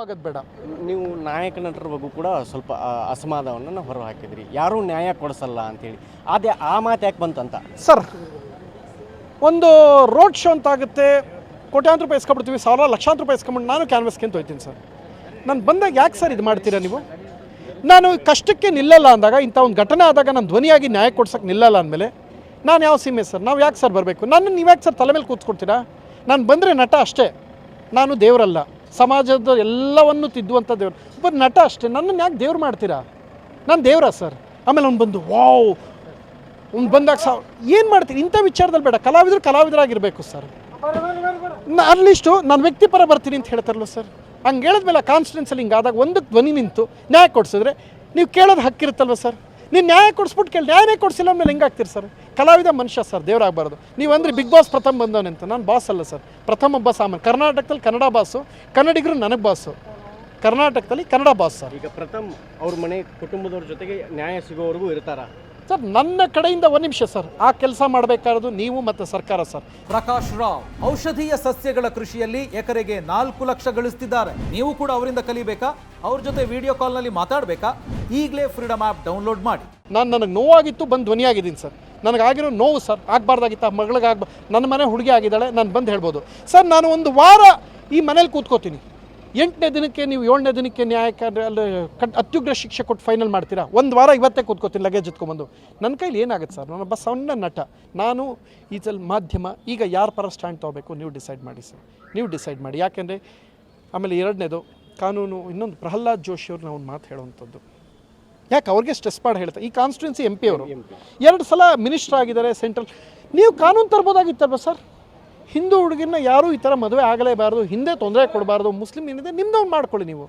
ಆಗೋದು ಬೇಡ. ನೀವು ನಾಯಕ ನಟರ ಬಗ್ಗೆ ಕೂಡ ಸ್ವಲ್ಪ ಅಸಮಾಧಾನವನ್ನು ಹೊರ ಹಾಕಿದ್ರಿ ಯಾರೂ ನ್ಯಾಯ ಕೊಡಿಸಲ್ಲ ಅಂತೇಳಿ. ಅದೇ ಆ ಮಾತು ಯಾಕೆ ಬಂತಂತ ಸರ್ ಒಂದು ರೋಡ್ ಶೋ ಅಂತ ಆಗುತ್ತೆ. ಕೋಟ್ಯಾಂತರ ರೂಪಾಯಿ ಇಸ್ಕೊಬಿಡ್ತೀವಿ ಸಾವಿರ ಲಕ್ಷಾಂತರ ರೂಪಾಯಿ ಇಸ್ಕೊಂಬಿಟ್ಟು ನಾನು ಕ್ಯಾನ್ವಸ್ಗೆ ಅಂತ ಹೋಗ್ತೀನಿ ಸರ್. ನಾನು ಬಂದಾಗ ಯಾಕೆ ಸರ್ ಇದು ಮಾಡ್ತೀರಾ ನೀವು? ನಾನು ಕಷ್ಟಕ್ಕೆ ನಿಲ್ಲಲ್ಲ ಅಂದಾಗ ಇಂಥ ಒಂದು ಘಟನೆ ಆದಾಗ ನಾನು ಧ್ವನಿಯಾಗಿ ನ್ಯಾಯ ಕೊಡ್ಸಕ್ಕೆ ನಿಲ್ಲಲ್ಲ ಅಂದಮೇಲೆ ನಾನು ಯಾವ ಸೀಮೆ ಸರ್? ನಾವು ಯಾಕೆ ಸರ್ ಬರಬೇಕು? ನನ್ನ ನೀವು ಯಾಕೆ ಸರ್ ತಲೆ ಮೇಲೆ ಕೂತ್ಕೊಡ್ತೀರಾ? ನಾನು ಬಂದರೆ ನಟ ಅಷ್ಟೇ. ನಾನು ದೇವರಲ್ಲ. ಸಮಾಜದ ಎಲ್ಲವನ್ನು ತಿದ್ದುವಂಥ ದೇವರು. ಬಟ್ ನಟ ಅಷ್ಟೇ, ನನ್ನನ್ನು ಯಾಕೆ ದೇವ್ರು ಮಾಡ್ತೀರಾ? ನಾನು ದೇವ್ರ ಸರ್. ಆಮೇಲೆ ಅವ್ನು ಬಂದು, ವಾವ್. ಅವ್ನು ಬಂದಾಗ ಸಾ, ಏನು ಮಾಡ್ತೀರಿ? ಇಂಥ ವಿಚಾರದಲ್ಲಿ ಬೇಡ. ಕಲಾವಿದರು ಕಲಾವಿದರಾಗಿರಬೇಕು ಸರ್. ಅಟ್ಲೀಸ್ಟು ನಾನು ವ್ಯಕ್ತಿಪರ ಬರ್ತೀನಿ ಅಂತ ಹೇಳ್ತಾರಲ್ಲ ಸರ್. ಹಂಗೆ ಹೇಳಿದ್ಮೇಲೆ ಕಾನ್ಸ್ಟೆನ್ಸಲ್ಲಿ ಹಿಂಗೆ ಆದಾಗ ಒಂದಕ್ಕೆ ಧ್ವನಿ ನಿಂತು ನ್ಯಾಯ ಕೊಡಿಸಿದ್ರೆ, ನೀವು ಕೇಳೋದು ಹಕ್ಕಿರುತ್ತಲ್ವ ಸರ್? ನೀವು ನ್ಯಾಯ ಕೊಡಿಸ್ಬಿಟ್ಟು ಕೇಳಿ, ನ್ಯಾಯನೇ ಕೊಡಿಸಿಲ್ಲ ಅಂದಮೇಲೆ ಹೆಂಗಾಗ್ತೀರಿ ಸರ್? ಕಲಾವಿದ ಮನುಷ್ಯ ಸರ್, ದೇವರಾಗಬಾರ್ದು. ನೀವು ಅಂದರೆ ಬಿಗ್ ಬಾಸ್ ಪ್ರಥಮ ಬಂದವನೆ ಅಂತ. ನಾನು ಬಾಸ್ ಅಲ್ಲ ಸರ್. ಪ್ರಥಮ ಒಬ್ಬ ಸಾಮಾನ್ಯ ಕರ್ನಾಟಕದಲ್ಲಿ ಕನ್ನಡ ಬಾಸು ಕನ್ನಡಿಗರು ನನಗೆ ಬಾಸು ಕರ್ನಾಟಕದಲ್ಲಿ ಕನ್ನಡ ಬಾಸ್ ಸರ್. ಈಗ ಪ್ರಥಮ್ ಅವ್ರ ಮನೆ ಕುಟುಂಬದವ್ರ ಜೊತೆಗೆ ನ್ಯಾಯ ಸಿಗೋವರೆಗೂ ಇರ್ತಾರ. ಸರ್ ನನ್ನ ಕಡೆಯಿಂದ ಒಂದು ನಿಮಿಷ ಸರ್. ಆ ಕೆಲಸ ಮಾಡಬೇಕಾದ್ರು ನೀವು ಮತ್ತು ಸರ್ಕಾರ ಸರ್. ಪ್ರಕಾಶ್ ರಾವ್ ಔಷಧೀಯ ಸಸ್ಯಗಳ ಕೃಷಿಯಲ್ಲಿ ಎಕರೆಗೆ ನಾಲ್ಕು ಲಕ್ಷ ಗಳಿಸ್ತಿದ್ದಾರೆ. ನೀವು ಕೂಡ ಅವರಿಂದ ಕಲಿಬೇಕಾ? ಅವ್ರ ಜೊತೆ ವಿಡಿಯೋ ಕಾಲ್ನಲ್ಲಿ ಮಾತಾಡಬೇಕಾ? ಈಗಲೇ ಫ್ರೀಡಮ್ ಆ್ಯಪ್ ಡೌನ್ಲೋಡ್ ಮಾಡಿ. ನಾನು ನನಗೆ ನೋವಾಗಿತ್ತು ಬಂದು ಧ್ವನಿಯಾಗಿದ್ದೀನಿ ಸರ್. ನನಗಾಗಿರೋ ನೋವು ಸರ್ ಆಗಬಾರ್ದಾಗಿತ್ತು? ಆ ಮಗಳಿಗಾಗ ನನ್ನ ಮನೆ ಹುಡುಗಿ ಆಗಿದ್ದಾಳೆ ನಾನು ಬಂದು ಹೇಳ್ಬೋದು. ಸರ್ ನಾನು ಒಂದು ವಾರ ಈ ಮನೇಲಿ ಕೂತ್ಕೋತೀನಿ. ಎಂಟನೇ ದಿನಕ್ಕೆ ನೀವು ಏಳನೇ ದಿನಕ್ಕೆ ನ್ಯಾಯಕ್ಕೆ ಅಲ್ಲಿ ಕಟ್ ಅತ್ಯುಗ್ರ ಶಿಕ್ಷೆ ಕೊಟ್ಟು ಫೈನಲ್ ಮಾಡ್ತೀರಾ? ಒಂದು ವಾರ ಇವತ್ತೇ ಕೂತ್ಕೋತೀನಿ ಲಗೇಜ್ ಎತ್ಕೊಂಬಂದು ನನ್ನ ಕೈಲಿ ಏನಾಗುತ್ತೆ ಸರ್ ನಾನೊಬ್ಬ ಸಣ್ಣ ನಟ. ನಾನು ಈ ಸಲ ಮಾಧ್ಯಮ ಈಗ ಯಾರ ಪರ ಸ್ಟ್ಯಾಂಡ್ ತೊಗೋಬೇಕು? ನೀವು ಡಿಸೈಡ್ ಮಾಡಿ ಸರ್ ನೀವು ಡಿಸೈಡ್ ಮಾಡಿ. ಯಾಕೆಂದರೆ ಆಮೇಲೆ ಎರಡನೇದು ಕಾನೂನು ಇನ್ನೊಂದು ಪ್ರಹ್ಲಾದ್ ಜೋಶಿ ಅವ್ರನ್ನ ನಾವು ಮಾತು ಹೇಳುವಂಥದ್ದು. ಯಾಕೆ ಅವ್ರಿಗೆ ಸ್ಟ್ರೆಸ್ ಮಾಡಿ ಹೇಳ್ತಾರೆ ಈ ಕಾನ್ಸ್ಟಿಟ್ಯೂನ್ಸಿ ಎಂ ಪಿ ಅವರು. ಎರಡು ಸಲ ಮಿನಿಸ್ಟರ್ ಆಗಿದ್ದಾರೆ ಸೆಂಟ್ರಲ್ ನೀವು ಕಾನೂನು ತರ್ಬೋದಾಗಿತ್ತಲ್ವ ಸರ್ ಹಿಂದೂ ಹುಡುಗಿನ ಯಾರೂ ಈ ಥರ ಮದುವೆ ಆಗಲೇಬಾರ್ದು, ಹಿಂದೆ ತೊಂದರೆ ಕೊಡಬಾರ್ದು, ಮುಸ್ಲಿಂ ಏನಿದೆ ನಿಮ್ದವ್ನು ಮಾಡ್ಕೊಳ್ಳಿ ನೀವು.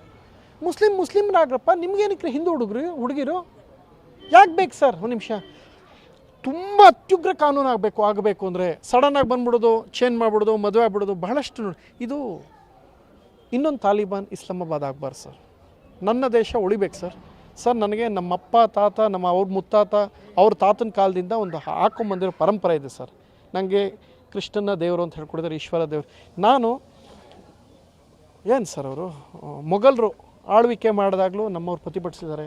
ಮುಸ್ಲಿಂ ಮುಸ್ಲಿಮ್ರಾಗ್ರಪ್ಪ ನಿಮ್ಗೇನಕ್ಕೆ ಹಿಂದೂ ಹುಡುಗರು, ಹುಡುಗಿರು? ಯಾಕೆ ಬೇಕು ಸರ್ ಒಂದು ನಿಮಿಷ. ತುಂಬ ಅತ್ಯುಗ್ರ ಕಾನೂನು ಆಗಬೇಕು ಆಗಬೇಕು ಅಂದರೆ ಸಡನ್ನಾಗಿ ಬಂದ್ಬಿಡೋದು, ಚೇಂಜ್ ಮಾಡಿಬಿಡೋದು, ಮದುವೆ ಆಗ್ಬಿಡೋದು ಬಹಳಷ್ಟು ನೋಡಿ. ಇದು ಇನ್ನೊಂದು ತಾಲಿಬಾನ್ ಇಸ್ಲಾಮಾಬಾದ್ ಆಗಬಾರ್ದು ಸರ್. ನನ್ನ ದೇಶ ಉಳಿಬೇಕು ಸರ್. ಸರ್, ನನಗೆ ನಮ್ಮಪ್ಪ, ತಾತ, ನಮ್ಮ ಅವ್ರ ಮುತ್ತಾತ, ಅವ್ರ ತಾತನ ಕಾಲದಿಂದ ಒಂದು ಹಾಕೊಂಬಂದಿರೋ ಪರಂಪರೆ ಇದೆ ಸರ್. ನನಗೆ ಕೃಷ್ಣನ ದೇವರು ಅಂತ ಹೇಳ್ಕೊಡಿದ್ರೆ ಈಶ್ವರ ದೇವರು. ನಾನು ಏನು ಸರ್ ಅವರು? ಮೊಘಲರು ಆಳ್ವಿಕೆ ಮಾಡಿದಾಗಲೂ ನಮ್ಮವ್ರು ಪ್ರತಿಭಟಿಸಿದ್ದಾರೆ.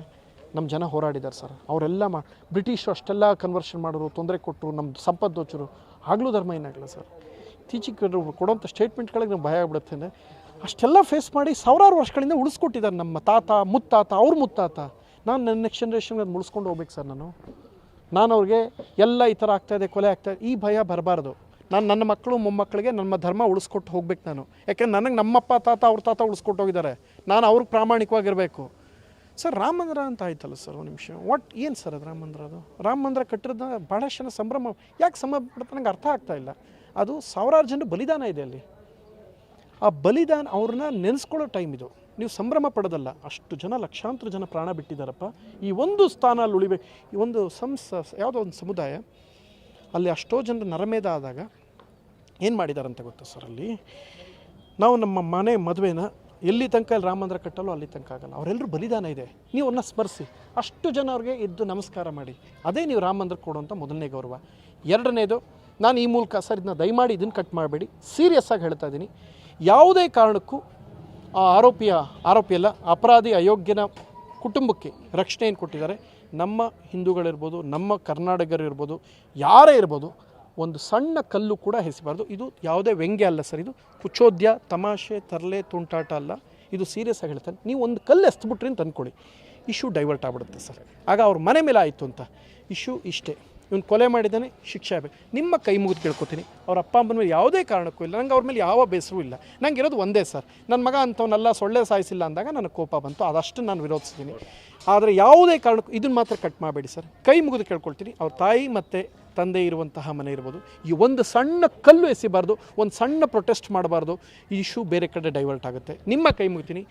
ನಮ್ಮ ಜನ ಹೋರಾಡಿದ್ದಾರೆ ಸರ್. ಅವರೆಲ್ಲ ಮಾ, ಬ್ರಿಟಿಷರು ಅಷ್ಟೆಲ್ಲ ಕನ್ವರ್ಷನ್ ಮಾಡೋರು ತೊಂದರೆ ಕೊಟ್ಟರು ನಮ್ಮ ಸಂಪತ್ತು ದೋಚರು ಆಗಲೂ ಧರ್ಮ ಏನಾಗಲ್ಲ ಸರ್? ಇತ್ತೀಚೆಗೆ ಕೊಡೋಂಥ ಸ್ಟೇಟ್ಮೆಂಟ್ಗಳಿಗೆ ನಮ್ಗೆ ಭಯ ಆಗ್ಬಿಡುತ್ತೆ ಅಂದರೆ, ಅಷ್ಟೆಲ್ಲ ಫೇಸ್ ಮಾಡಿ ಸಾವಿರಾರು ವರ್ಷಗಳಿಂದ ಉಳಿಸ್ಕೊಟ್ಟಿದ್ದಾರೆ ನಮ್ಮ ತಾತ, ಮುತ್ತಾತ, ಅವ್ರ ಮುತ್ತಾತ. ನಾನು ನನ್ನ ನೆಕ್ಸ್ಟ್ ಜನ್ರೇಷನ್ಗೆ ಅದು ಮುಳಿಸ್ಕೊಂಡು ಹೋಗ್ಬೇಕು ಸರ್ ನಾನು. ನಾನು ಅವ್ರಿಗೆ ಎಲ್ಲ ಈ ಥರ ಆಗ್ತಾಯಿದೆ ಕೊಲೆ ಆಗ್ತಾಯಿದೆ ಈ ಭಯ ಬರಬಾರ್ದು. ನಾನು ನನ್ನ ಮಕ್ಕಳು, ಮೊಮ್ಮಕ್ಕಳಿಗೆ ನಮ್ಮ ಧರ್ಮ ಉಳಿಸ್ಕೊಟ್ಟು ಹೋಗ್ಬೇಕು ನಾನು. ಯಾಕೆಂದ್ರೆ ನನಗೆ ನಮ್ಮಪ್ಪ ತಾತ, ಅವ್ರ ತಾತ ಉಳಿಸ್ಕೊಟ್ಟು ಹೋಗಿದ್ದಾರೆ. ನಾನು ಅವ್ರಿಗೆ ಪ್ರಾಮಾಣಿಕವಾಗಿರಬೇಕು. ಸರ್, ರಾಮ ಮಂದಿರ ಅಂತ ಆಯ್ತಲ್ಲ ಸರ್ ಒಂದು ನಿಮಿಷ. ವಾಟ್ ಏನು ಸರ್ ಅದು ರಾಮ ಮಂದಿರ ಅದು? ರಾಮ ಮಂದಿರ ಕಟ್ಟಿರೋದು ಭಾಳಷ್ಟು ಜನ ಸಂಭ್ರಮ. ಯಾಕೆ ಸಂಭ್ರಮ ಪಡ್ತಾ ನಂಗೆ ಅರ್ಥ ಆಗ್ತಾ ಇಲ್ಲ. ಅದು ಸಾವಿರಾರು ಜನ ಬಲಿದಾನ ಇದೆ ಅಲ್ಲಿ. ಆ ಬಲಿದಾನ ಅವ್ರನ್ನ ನೆನೆಸ್ಕೊಳ್ಳೋ ಟೈಮ್ ಇದು. ನೀವು ಸಂಭ್ರಮ ಪಡೋದಲ್ಲ, ಅಷ್ಟು ಜನ, ಲಕ್ಷಾಂತರ ಜನ ಪ್ರಾಣ ಬಿಟ್ಟಿದ್ದಾರಪ್ಪ. ಈ ಒಂದು ಸ್ಥಾನ ಅಲ್ಲಿ ಉಳಿಬೇಕು. ಈ ಒಂದು ಸಂಸ, ಯಾವುದೋ ಒಂದು ಸಮುದಾಯ, ಅಲ್ಲಿ ಅಷ್ಟೋ ಜನರು ನರಮೇಧ ಆದಾಗ ಏನು ಮಾಡಿದಾರಂತ ಗೊತ್ತಾ ಸರ್ ಅಲ್ಲಿ? ನಾವು ನಮ್ಮ ಮನೆ ಮದುವೆನ ಎಲ್ಲಿ ತನಕ ಇಲ್ಲಿ ರಾಮ ಮಂದಿರ ಕಟ್ಟಲು ಅಲ್ಲಿ ತನಕ ಆಗಲ್ಲ. ಅವರೆಲ್ಲರೂ ಬಲಿದಾನ ಇದೆ. ನೀವು ಅವ್ರನ್ನ ಸ್ಮರಿಸಿ. ಅಷ್ಟು ಜನ ಅವ್ರಿಗೆ ಇದ್ದು ನಮಸ್ಕಾರ ಮಾಡಿ. ಅದೇ ನೀವು ರಾಮ ಮಂದಿರ ಕೊಡುವಂಥ ಮೊದಲನೇ ಗೌರವ. ಎರಡನೇದು, ನಾನು ಈ ಮೂಲಕ ಸರ್ ಇದನ್ನ ದಯಮಾಡಿ ಇದನ್ನು ಕಟ್ ಮಾಡಬೇಡಿ. ಸೀರಿಯಸ್ ಆಗಿ ಹೇಳ್ತಾ ಇದ್ದೀನಿ ಯಾವುದೇ ಕಾರಣಕ್ಕೂ ಆ ಆರೋಪಿಯ ಆರೋಪಿಯಲ್ಲ ಅಪರಾಧಿ ಅಯೋಗ್ಯನ ಕುಟುಂಬಕ್ಕೆ ರಕ್ಷಣೆಯನ್ನು ಕೊಟ್ಟಿದ್ದಾರೆ. ನಮ್ಮ ಹಿಂದೂಗಳಿರ್ಬೋದು, ನಮ್ಮ ಕರ್ನಾಟಕರಿರ್ಬೋದು ಯಾರೇ ಇರ್ಬೋದು ಒಂದು ಸಣ್ಣ ಕಲ್ಲು ಕೂಡ ಹೆಸಬಾರ್ದು. ಇದು ಯಾವುದೇ ವ್ಯಂಗ್ಯ ಅಲ್ಲ ಸರ್, ಇದು ಕುಚೋದ್ಯ, ತಮಾಷೆ, ತರಲೆ, ತುಂಟಾಟ ಅಲ್ಲ. ಇದು ಸೀರಿಯಸ್ ಆಗಿ ಹೇಳ್ತಾನೆ. ನೀವು ಒಂದು ಕಲ್ಲು ಎಸ್ಬಿಟ್ರಿ ಅಂತ ಅಂದ್ಕೊಳ್ಳಿ ಇಶ್ಯೂ ಡೈವರ್ಟ್ ಆಗ್ಬಿಡುತ್ತೆ ಸರ್. ಆಗ ಅವ್ರ ಮನೆ ಮೇಲೆ ಆಯಿತು ಅಂತ. ಇಶ್ಯೂ ಇಷ್ಟೇ. ಇವ್ನು ಕೊಲೆ ಮಾಡಿದ್ದಾನೆ, ಶಿಕ್ಷೆ ಆಗಬೇಕು. ನಿಮ್ಮ ಕೈ ಮುಗಿದು ಕೇಳ್ಕೊತೀನಿ. ಅವ್ರ ಅಪ್ಪ ಅಮ್ಮನ ಮೇಲೆ ಯಾವುದೇ ಕಾರಣಕ್ಕೂ ಇಲ್ಲ. ನಂಗೆ ಅವ್ರ ಮೇಲೆ ಯಾವ ಬೇಸರೂ ಇಲ್ಲ. ನಂಗೆ ಇರೋದು ಒಂದೇ ಸರ್. ನನ್ನ ಮಗ ಅಂಥವನ್ನೆಲ್ಲ ಸೊಳ್ಳೆ ಸಾಯಿಸಿಲ್ಲ ಅಂದಾಗ ನನಗೆ ಕೋಪ ಬಂತು. ಅದಷ್ಟು ನಾನು ವಿರೋಧಿಸ್ತೀನಿ. ಆದರೆ ಯಾವುದೇ ಕಾರಣಕ್ಕೂ ಇದನ್ನು ಮಾತ್ರ ಕಟ್ ಮಾಡಬೇಡಿ ಸರ್. ಕೈ ಮುಗಿದು ಕೇಳ್ಕೊಳ್ತೀನಿ. ಅವ್ರ ತಾಯಿ ಮತ್ತು ತಂದೆ ಇರುವಂತಹ ಮನೆ ಇರ್ಬೋದು. ಈ ಒಂದು ಸಣ್ಣ ಕಲ್ಲು ಎಸಿಬಾರ್ದು. ಒಂದು ಸಣ್ಣ ಪ್ರೊಟೆಸ್ಟ್ ಮಾಡಬಾರ್ದು. ಈ ಇಶ್ಯೂ ಬೇರೆ ಕಡೆ ಡೈವರ್ಟ್ ಆಗುತ್ತೆ. ನಿಮ್ಮ ಕೈ ಮುಗಿತೀನಿ.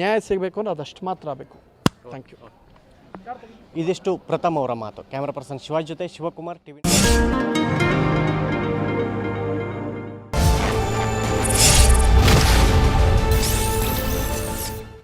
ನ್ಯಾಯ ಸಿಗಬೇಕು ಅಂದರೆ ಅದಷ್ಟು ಮಾತ್ರ ಆಗಬೇಕು. ಥ್ಯಾಂಕ್ ಯು ಇದಿಷ್ಟು ಪ್ರಥಮ್ ಅವರ ಮಾತು. ಕ್ಯಾಮ್ರಾ ಪರ್ಸನ್ ಶಿವಾಜ್ ಜೊತೆ ಶಿವಕುಮಾರ್ ಟಿವಿ.